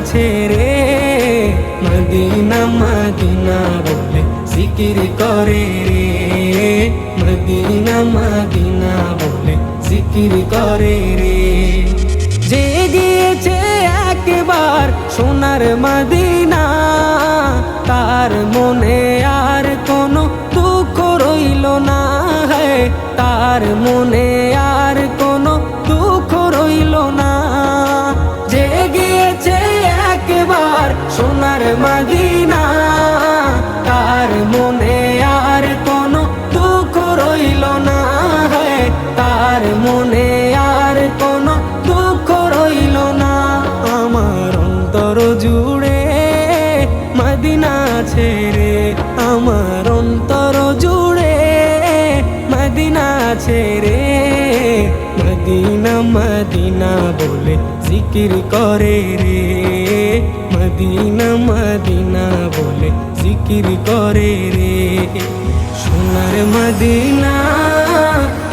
ছেড়ে Medina Medina বলে জিকির করে রে। মদিনা মদিনা বলে জিকির করে রে। যে গিয়েছে একবার সোনার মদিনা, তার মনে আর কোনো দুঃখ রইল না। হে তার মনে মদিনা, তার মনে আর কোনো দুঃখ রইল না হে। তার মনে আর কোনো দুঃখ রইল না। আমার অন্তর জুড়ে মদিনা ছেড়ে, আমার অন্তর জুড়ে মদিনা ছেড়ে। মদিনা মদিনা বলে জিকির করে রে। মদিনা মদিনা বলে জিকির করে রে। সোনার মদিনা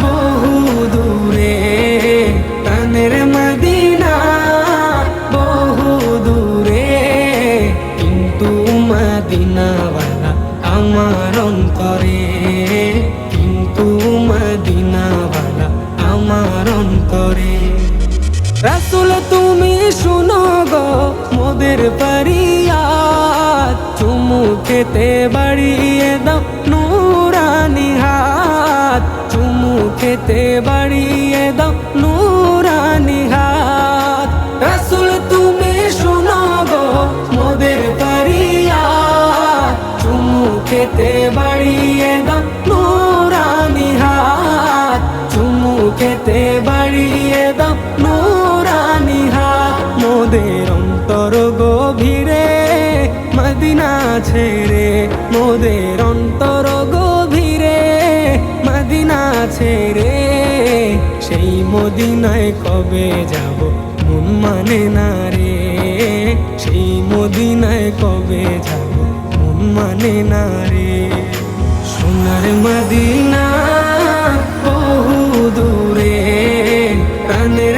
বহু দূরে, প্রাণের মদিনা বহু দূরে। কিন্তু মদিনাওয়ালা আমার অন্তরে, কিন্তু মদিনাওয়ালা আমার অন্তরে। রাসুল তুমি শুনো গো মোদের পরিয়াদ চুমু খেতে বাড়িয়ে দাও নুরানি হাত। চুমু খেতে বাড়িয়ে দাও নুরানি মদিনা ছেড়ে মোদের অন্তর গভীরে মদিনা ছেড়ে সেই মদিনায় কবে যাব, মন মানে না রে। সেই মদিনায় কবে যাব, মন মানে না রে। সোনার মদিনা বহু দূরে, প্রাণের